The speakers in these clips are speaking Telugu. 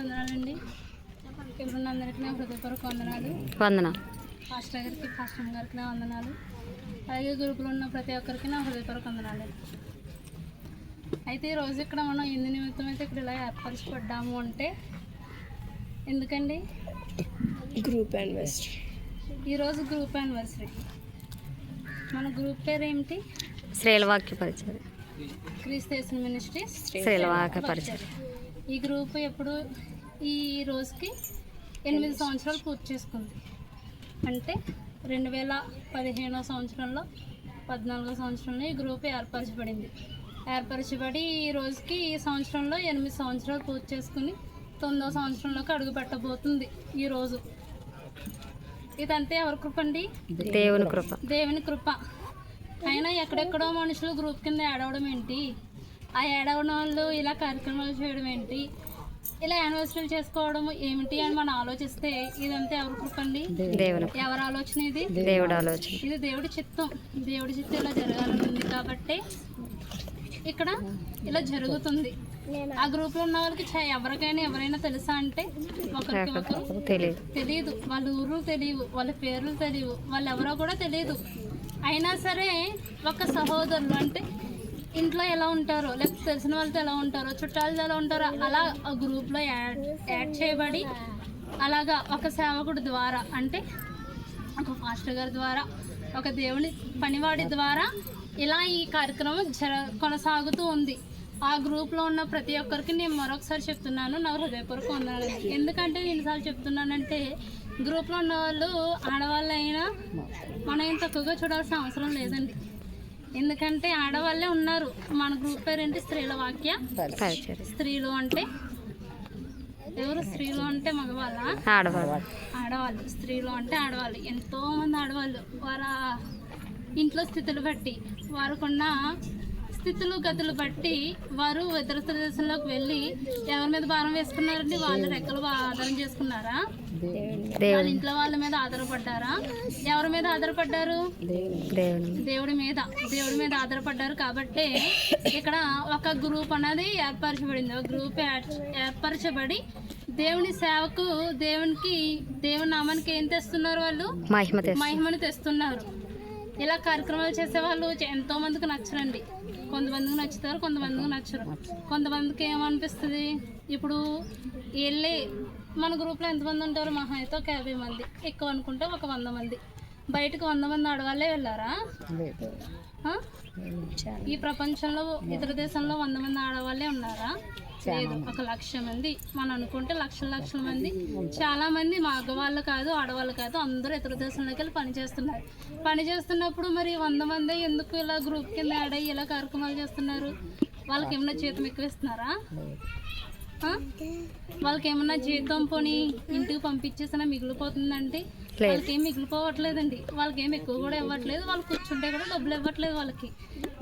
వందనాలండి. ఇక్కడ అందరికీ నా హృదయపూర్వక వందనాలు. వందన? పాస్టర్ గారికి పాస్టర్ గారికి నా వందనాలు. అలాగే గ్రూపులో ఉన్న ప్రతి ఒక్కరికి నా హృదయపూర్వక వందనాలు. అయితే ఈరోజు ఇక్కడ మనం ఎందు నిమిత్తం అయితే ఇక్కడ ఇలా ఏర్పరచబడ్డాము అంటే ఎందుకండి? గ్రూప్ యానివర్సరీ ఈరోజు గ్రూప్ యానివర్సరీ మన గ్రూప్ పేరు ఏమిటి శ్రీలవాక్య పరిచయం. క్రీస్తేషన్ మినిస్ట్రీస్ శ్రీలవాక్య పరిచయం. ఈ గ్రూప్ ఎప్పుడు ఈ రోజుకి ఎనిమిది సంవత్సరాలు పూర్తి చేసుకుంది. అంటే రెండు వేల పదిహేనో సంవత్సరంలో పద్నాలుగో సంవత్సరంలో ఈ గ్రూప్ ఏర్పరచబడింది. ఏర్పరచబడి ఈ రోజుకి ఈ సంవత్సరంలో ఎనిమిది సంవత్సరాలు పూర్తి చేసుకుని తొమ్మిదో సంవత్సరంలోకి అడుగు పెట్టబోతుంది ఈ రోజు. ఇదంతే ఎవరి కృప అండి? దేవుని కృప. దేవుని కృప. అయినా ఎక్కడెక్కడో మనుషులు గ్రూప్ కింద ఏడవడం ఏంటి? ఆ ఏడవడం వాళ్ళు ఇలా కార్యక్రమాలు చేయడం ఏంటి? ఇలా యానివర్సరీలు చేసుకోవడం ఏమిటి అని మనం ఆలోచిస్తే ఇదంతా ఎవరి కృప అండి దేవుని కృప. ఎవరి ఆలోచన ఇది? దేవుడు ఆలోచన. ఇది దేవుడి చిత్తం. దేవుడి చిత్తం ఇలా జరగాలని ఉంది కాబట్టి ఇక్కడ ఇలా జరుగుతుంది. ఆ గ్రూప్లో ఉన్న వాళ్ళకి ఎవరికైనా ఎవరైనా తెలుసా అంటే ఒకరికి ఒకరు తెలియదు. తెలియదు. వాళ్ళ ఊరు తెలియవు వాళ్ళ పేర్లు తెలియవు వాళ్ళు ఎవరో కూడా తెలియదు. అయినా సరే ఒక సహోదరులు అంటే ఇంట్లో ఎలా ఉంటారో లేకపోతే తెలిసిన వాళ్ళతో ఎలా ఉంటారో చుట్టాలతో ఎలా ఉంటారో అలా ఆ గ్రూప్లో యాడ్ యాడ్ చేయబడి అలాగా ఒక సేవకుడి ద్వారా అంటే ఒక పాస్టర్ గారి ద్వారా ఒక దేవుని పనివాడి ద్వారా ఇలా ఈ కార్యక్రమం జర కొనసాగుతూ ఉంది. ఆ గ్రూప్లో ఉన్న ప్రతి ఒక్కరికి నేను మరొకసారి చెప్తున్నాను నా హృదయపూర్వక ఉన్నాను ఎందుకంటే నేను ఎన్నిసార్లు చెప్తున్నానంటే గ్రూప్లో ఉన్న వాళ్ళు ఆడవాళ్ళు అయినా మనం తక్కువగా చూడాల్సిన అవసరం లేదండి. ఎందుకంటే ఆడవాళ్ళే ఉన్నారు. మన గ్రూప్ పేరు ఏంటి స్త్రీల వాక్య. స్త్రీలు అంటే? ఎవరు? స్త్రీలు అంటే మగవాళ్ళ? ఆడవాళ్ళు. ఆడవాళ్ళు. స్త్రీలు అంటే ఆడవాళ్ళు. ఎంతో మంది ఆడవాళ్ళు. వారి ఇంట్లో స్థితులు బట్టి వారికున్న స్థితులు గతులు బట్టి వారు ఇతర ప్రదేశంలోకి వెళ్ళి ఎవరి మీద భారం వేసుకున్నారండి? వాళ్ళ రెక్కలు ఆధారం చేసుకున్నారా? వాళ్ళ ఇంట్లో వాళ్ళ మీద ఆధారపడ్డారా? ఎవరి మీద ఆధారపడ్డారు? దేవుడి మీద. దేవుడి మీద ఆధారపడ్డారు కాబట్టి ఇక్కడ ఒక గ్రూప్ అనేది ఏర్పరచబడింది. ఒక గ్రూప్ ఏర్- ఏర్పరచబడి దేవుని సేవకు దేవునికి దేవుని నామానికి ఏం తెస్తున్నారు వాళ్ళు? మహిమను తెస్తున్నారు. ఇలా కార్యక్రమాలు చేసే వాళ్ళు ఎంతో మందికి నచ్చరండి. కొంతమందికి నచ్చుతారు కొంతమందికి నచ్చరు. కొంతమందికి ఏమనిపిస్తుంది? ఇప్పుడు వెళ్ళి మన గ్రూప్లో ఎంతమంది ఉంటారు? మహా అయితే ఒక యాభై మంది. ఎక్కువ అనుకుంటే ఒక వంద మంది. బయటకు వంద మంది ఆడవాళ్ళే వెళ్ళారా? ఈ ప్రపంచంలో ఇతర దేశంలో వంద మంది ఆడవాళ్ళే ఉన్నారా? లేదు ఒక లక్ష మంది. మనం అనుకుంటే లక్షల లక్షల మంది. చాలా మంది మగవాళ్ళు కాదు ఆడవాళ్ళు కాదు అందరూ ఇతర దేశంలోకి వెళ్ళి పని చేస్తున్నారు. పని చేస్తున్నప్పుడు మరి వంద మంది ఎందుకు ఇలా గ్రూప్ కింద యాడ్ అయ్యి ఇలా కార్యక్రమాలు చేస్తున్నారు? వాళ్ళకి ఏమైనా జీతం ఎక్కువ ఇస్తున్నారా? వాళ్ళకి ఏమన్నా జీతం పోని ఇంటికి పంపించేసినా మిగిలిపోతుందంటే వాళ్ళకి ఏం మిగిలిపోవట్లేదండి. వాళ్ళకి ఏం ఎక్కువ కూడా ఇవ్వట్లేదు. వాళ్ళు కూర్చుంటే కూడా డబ్బులు ఇవ్వట్లేదు వాళ్ళకి.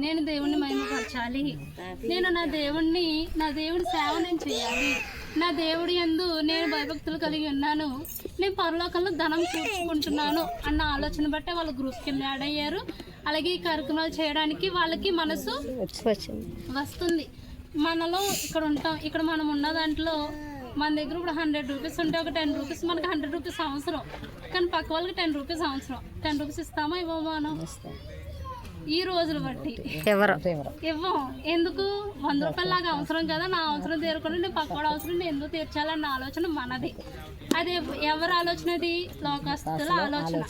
నేను దేవుణ్ణి మహిమపరచాలి. నేను నా దేవుణ్ణి నా దేవుడి సేవ నేను చేయాలి. నా దేవుడి యందు నేను భయభక్తులు కలిగి ఉన్నాను. నేను పరలోకంలో ధనం కూర్చుకుంటున్నాను అన్న ఆలోచన బట్టే వాళ్ళు గ్రూప్ కింద యాడ్ అయ్యారు. అలాగే ఈ కార్యక్రమాలు చేయడానికి వాళ్ళకి మనసు వస్తుంది. మనలో ఇక్కడ ఉంటాం. ఇక్కడ మనం ఉన్న దాంట్లో మన దగ్గర ఇప్పుడు హండ్రెడ్ రూపీస్ ఉంటే ఒక టెన్ రూపీస్ మనకి హండ్రెడ్ రూపీస్ అవసరం. కానీ పక్క వాళ్ళకి టెన్ రూపీస్ అవసరం. టెన్ రూపీస్ ఇస్తామా ఇవ్వమా మనం? ఈ రోజులు బట్టి. ఇవ్వం. ఎందుకు? వంద రూపాయలు నాకు అవసరం కదా నా అవసరం తీరకుండా నేను పక్కవాడు అవసరం నేను ఎందుకు తీర్చాలన్న ఆలోచన మనది. అది ఎవ- ఎవరి ఆలోచన అది? లోకస్తుల ఆలోచన.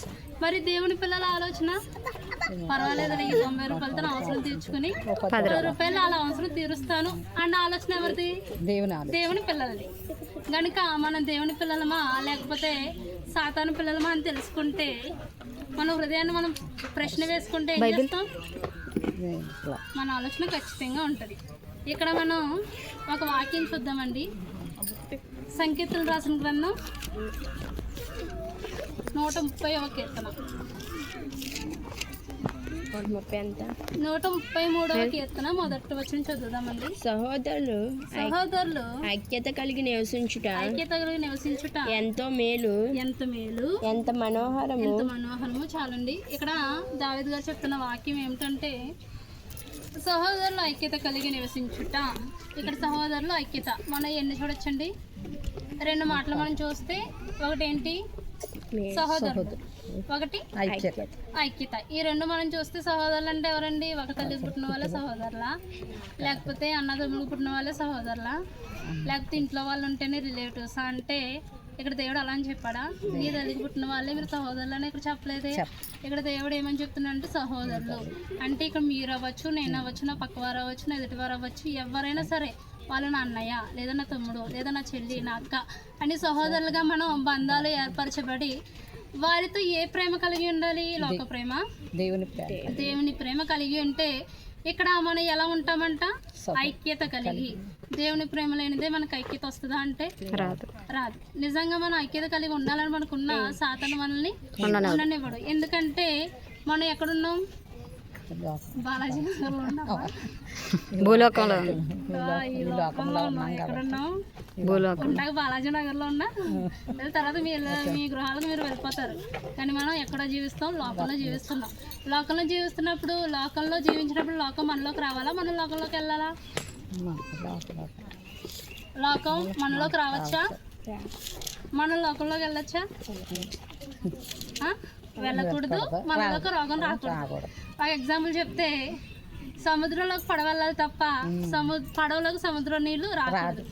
మరి దేవుని పిల్లల ఆలోచన? పర్వాలేదు ఈ తొంభై రూపాయలతో నా అవసరం తీర్చుకుని పది రూపాయలు. అలా అవసరం తీరుస్తాను. అన్న ఆలోచన ఎవరిది? దేవుని పిల్లలది. కనుక మనం దేవుని పిల్లలమా లేకపోతే సాతాను పిల్లలమా అని తెలుసుకుంటే మన హృదయాన్ని మనం ప్రశ్న వేసుకుంటే ఏం చేస్తాం? మన ఆలోచన ఖచ్చితంగా ఉంటుంది. ఇక్కడ మనం ఒక వాక్యం చూద్దామండి. సంకీర్తనలు రాసిన గ్రంథం నూట ముప్పై ఒక కీర్తన. ముప్పై ఎంత నూట ముప్పై మూడవ కీర్తన మొదటి వచ్చిన చదువుదామండి. సహోదరులు సహోదరులు ఐక్యత కలిగి నివసించుట ఐక్యత కలిగి నివసించుట. ఎంతో మేలు ఎంత మేలు ఎంత మనోహరము. ఎంత మనోహరము. చాలండి. ఇక్కడ దావిద్ గారు చెప్తున్న వాక్యం ఏమిటంటే సహోదరులు ఐక్యత కలిగి నివసించుట. ఇక్కడ సహోదరులు ఐక్యత. మనం ఎన్ని చూడొచ్చండి? రెండు మాటలు మనం చూస్తే ఒకటి ఒకటి ఐక్యత. ఐక్యత. ఈ రెండు మనం చూస్తే సహోదరులు అంటే ఎవరండి? ఒక తల్లికి పుట్టిన వాళ్ళే సహోదరులా? లేకపోతే అన్నదమ్ములకు పుట్టిన వాళ్ళే సహోదరులా? లేకపోతే ఇంట్లో వాళ్ళు ఉంటేనే రిలేటివ్స్? అంటే ఇక్కడ దేవుడు అలా అని చెప్పాడా? నీ తల్లికి పుట్టిన వాళ్ళే మీరు సహోదరులు అని ఇక్కడ చెప్పలేదే? ఇక్కడ దేవుడు ఏమని చెప్తున్నాడంటే సహోదరులు. అంటే ఇక్కడ మీరు అవ్వచ్చు నేను అవ్వచ్చు నా పక్కవారు అవ్వచ్చు నా ఎదుటివారు అవ్వచ్చు ఎవరైనా సరే వాళ్ళు నా అన్నయ్య లేదా నా తమ్ముడు లేదా నా చెల్లి నా అక్క అని సహోదరులుగా మనం బంధాలు ఏర్పరచబడి వారితో ఏ ప్రేమ కలిగి ఉండాలి? లోక ప్రేమ? దేవుని ప్రేమ. దేవుని ప్రేమ కలిగి ఉంటే ఇక్కడ మనం ఎలా ఉంటామంట? ఐక్యత కలిగి. దేవుని ప్రేమ లేనిదే మనకు ఐక్యత వస్తుందా అంటే రాదు. రాదు. నిజంగా మనం ఐక్యత కలిగి ఉండాలని మనకున్న సాతను మనల్ని ఉండనివ్వడు. ఎందుకంటే మనం ఎక్కడున్నాం? భూలోకంలో. భూలోకం. బాలాజీ నగర్లో ఉన్నా. తర్వాత మీ మీ గృహాలకు మీరు వెళ్ళిపోతారు. కానీ మనం ఎక్కడ జీవిస్తాం లోకంలో జీవిస్తున్నాం. లోకంలో జీవిస్తున్నప్పుడు లోకంలో జీవించినప్పుడు లోకం మనలోకి రావాలా? మనం లోకంలోకి వెళ్ళాలా? లోకం మనలోకి రావచ్చా? మనం లోకంలోకి వెళ్ళొచ్చా? వెళ్ళకూడదు. మనలోకి రోగం రాకూడదు. ఒక ఎగ్జాంపుల్ చెప్తే సముద్రంలోకి పడవ వెళ్ళాలి తప్ప సము పడవలోకి సముద్రం నీళ్ళు రాకూడదు.